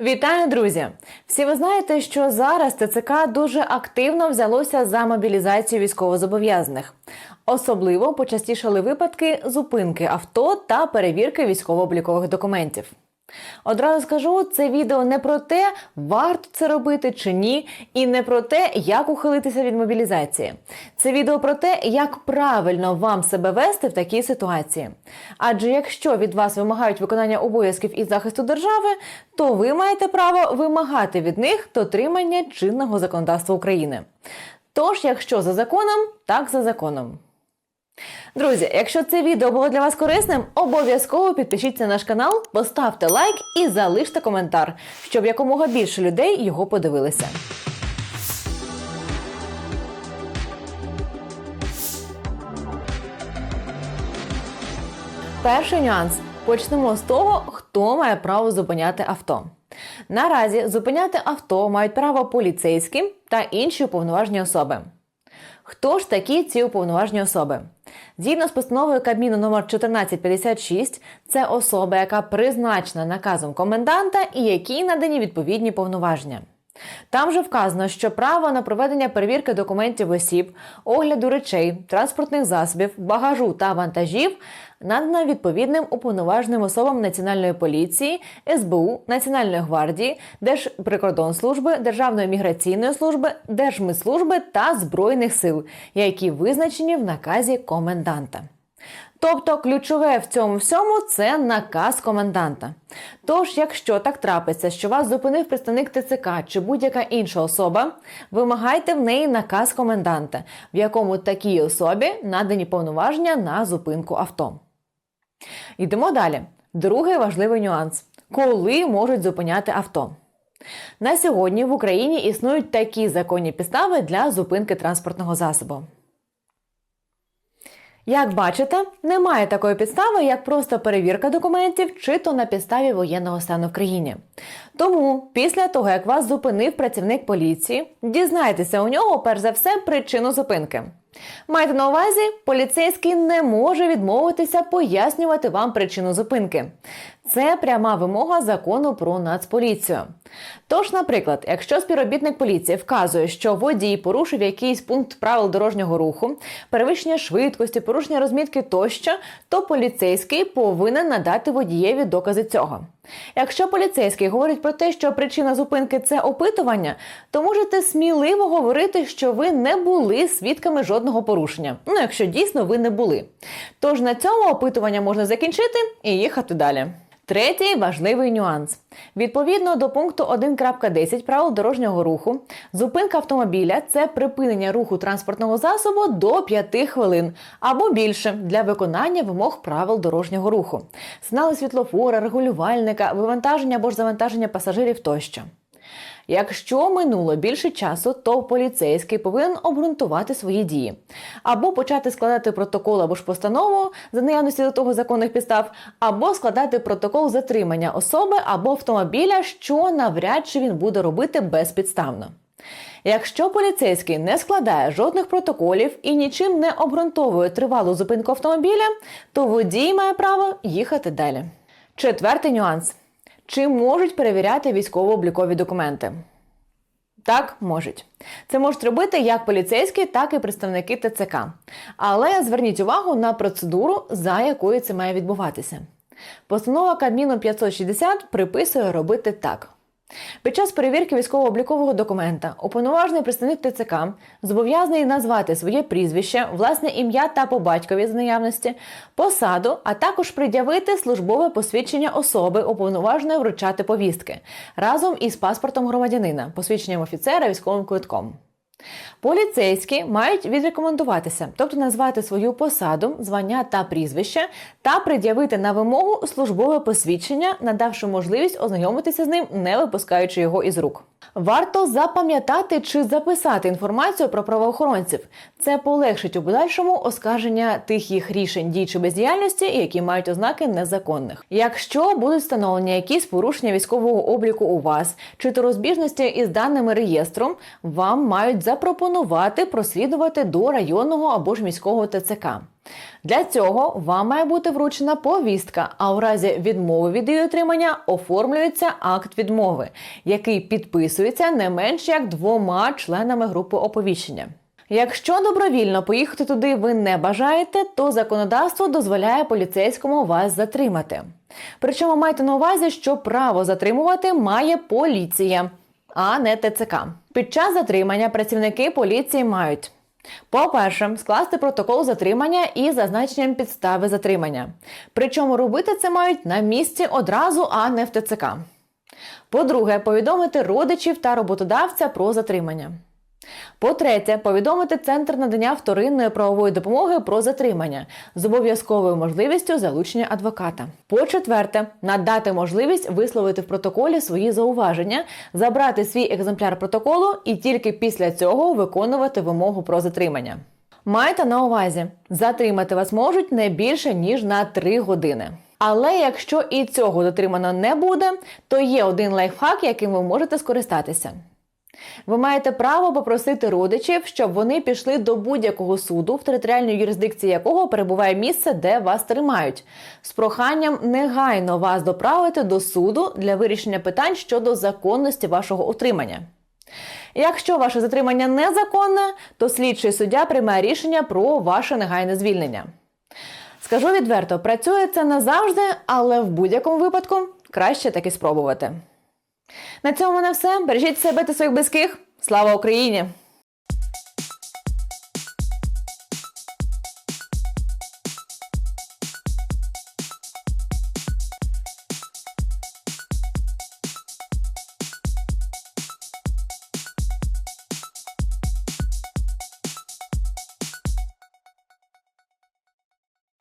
Вітаю, друзі! Всі ви знаєте, що зараз ТЦК дуже активно взялося за мобілізацію військовозобов'язаних. Особливо почастішали випадки зупинки авто та перевірки військово-облікових документів. Одразу скажу, це відео не про те, варто це робити чи ні, і не про те, як ухилитися від мобілізації. Це відео про те, як правильно вам себе вести в такій ситуації. Адже якщо від вас вимагають виконання обов'язків із захисту держави, то ви маєте право вимагати від них дотримання чинного законодавства України. Тож, якщо за законом, так за законом. Друзі, якщо це відео було для вас корисним, обов'язково підпишіться на наш канал, поставте лайк і залиште коментар, щоб якомога більше людей його подивилися. Перший нюанс. Почнемо з того, хто має право зупиняти авто. Наразі зупиняти авто мають право поліцейські та інші уповноважені особи. Хто ж такі ці уповноважені особи? Згідно з постановою Кабміну номер 1456, це особа, яка призначена наказом коменданта і якій надані відповідні повноваження. Там же вказано, що право на проведення перевірки документів осіб, огляду речей, транспортних засобів, багажу та вантажів надано відповідним уповноваженим особам Національної поліції, СБУ, Національної гвардії, Держприкордонслужби, Державної міграційної служби, Держмитслужби та Збройних сил, які визначені в наказі коменданта. Тобто ключове в цьому всьому це наказ коменданта. Тож, якщо так трапиться, що вас зупинив представник ТЦК чи будь-яка інша особа, вимагайте в неї наказ коменданта, в якому такій особі надані повноваження на зупинку авто. Йдемо далі. Другий важливий нюанс: коли можуть зупиняти авто. На сьогодні в Україні існують такі законні підстави для зупинки транспортного засобу. Як бачите, немає такої підстави, як просто перевірка документів, чи то на підставі воєнного стану в країні. Тому, після того, як вас зупинив працівник поліції, дізнайтеся у нього перш за все причину зупинки. Майте на увазі, поліцейський не може відмовитися пояснювати вам причину зупинки. Це пряма вимога закону про нацполіцію. Тож, наприклад, якщо співробітник поліції вказує, що водій порушив якийсь пункт правил дорожнього руху, перевищення швидкості, порушення розмітки тощо, то поліцейський повинен надати водієві докази цього. Якщо поліцейський говорить про те, що причина зупинки це опитування, то можете сміливо говорити, що ви не були свідками жодного порушення. Ну, якщо дійсно ви не були. Тож на цьому опитування можна закінчити і їхати далі. Третій важливий нюанс. Відповідно до пункту 1.10 правил дорожнього руху, зупинка автомобіля це припинення руху транспортного засобу до 5 хвилин або більше для виконання вимог правил дорожнього руху, сигнали світлофора, регулювальника, вивантаження або ж завантаження пасажирів тощо. Якщо минуло більше часу, то поліцейський повинен обґрунтувати свої дії або почати складати протокол або ж постанову за наявності до того законних підстав, або складати протокол затримання особи або автомобіля, що навряд чи він буде робити безпідставно. Якщо поліцейський не складає жодних протоколів і нічим не обґрунтовує тривалу зупинку автомобіля, то водій має право їхати далі. Четвертий нюанс. Чи можуть перевіряти військово-облікові документи? Так, можуть. Це можуть робити як поліцейські, так і представники ТЦК. Але зверніть увагу на процедуру, за якою це має відбуватися. Постанова Кабміну 560 приписує робити так. Під час перевірки військово-облікового документа уповноважений представник ТЦК зобов'язаний назвати своє прізвище, власне ім'я та по батькові з наявності, посаду, а також пред'явити службове посвідчення особи, уповноваженої вручати повістки разом із паспортом громадянина, посвідченням офіцера, військовим квитком. Поліцейські мають відрекомендуватися, тобто назвати свою посаду, звання та прізвище, та пред'явити на вимогу службове посвідчення, надавши можливість ознайомитися з ним, не випускаючи його із рук. Варто запам'ятати чи записати інформацію про правоохоронців. Це полегшить у подальшому оскарження тих їх рішень дій чи бездіяльності, які мають ознаки незаконних. Якщо будуть встановлені якісь порушення військового обліку у вас, чи то розбіжності із даними реєстру, вам мають запропонувати прослідувати до районного або ж міського ТЦК. Для цього вам має бути вручена повістка, а у разі відмови від її отримання оформлюється акт відмови, який підписується не менш як двома членами групи оповіщення. Якщо добровільно поїхати туди ви не бажаєте, то законодавство дозволяє поліцейському вас затримати. Причому майте на увазі, що право затримувати має поліція, а не ТЦК. Під час затримання працівники поліції мають по-перше, скласти протокол затримання із зазначенням підстави затримання. Причому робити це мають на місці одразу, а не в ТЦК. По-друге, повідомити родичів та роботодавця про затримання. По-третє, повідомити центр надання вторинної правової допомоги про затримання з обов'язковою можливістю залучення адвоката. По-четверте, надати можливість висловити в протоколі свої зауваження, забрати свій екземпляр протоколу і тільки після цього виконувати вимогу про затримання. Майте на увазі, затримати вас можуть не більше ніж на 3 години. Але якщо і цього дотримано не буде, то є один лайфхак, яким ви можете скористатися. Ви маєте право попросити родичів, щоб вони пішли до будь-якого суду, в територіальній юрисдикції якого перебуває місце, де вас тримають, з проханням негайно вас доправити до суду для вирішення питань щодо законності вашого утримання. Якщо ваше затримання незаконне, то слідчий суддя приймає рішення про ваше негайне звільнення. Скажу відверто, працює це не завжди, але в будь-якому випадку краще таки спробувати. На цьому на все. Бережіть себе та своїх близьких. Слава Україні!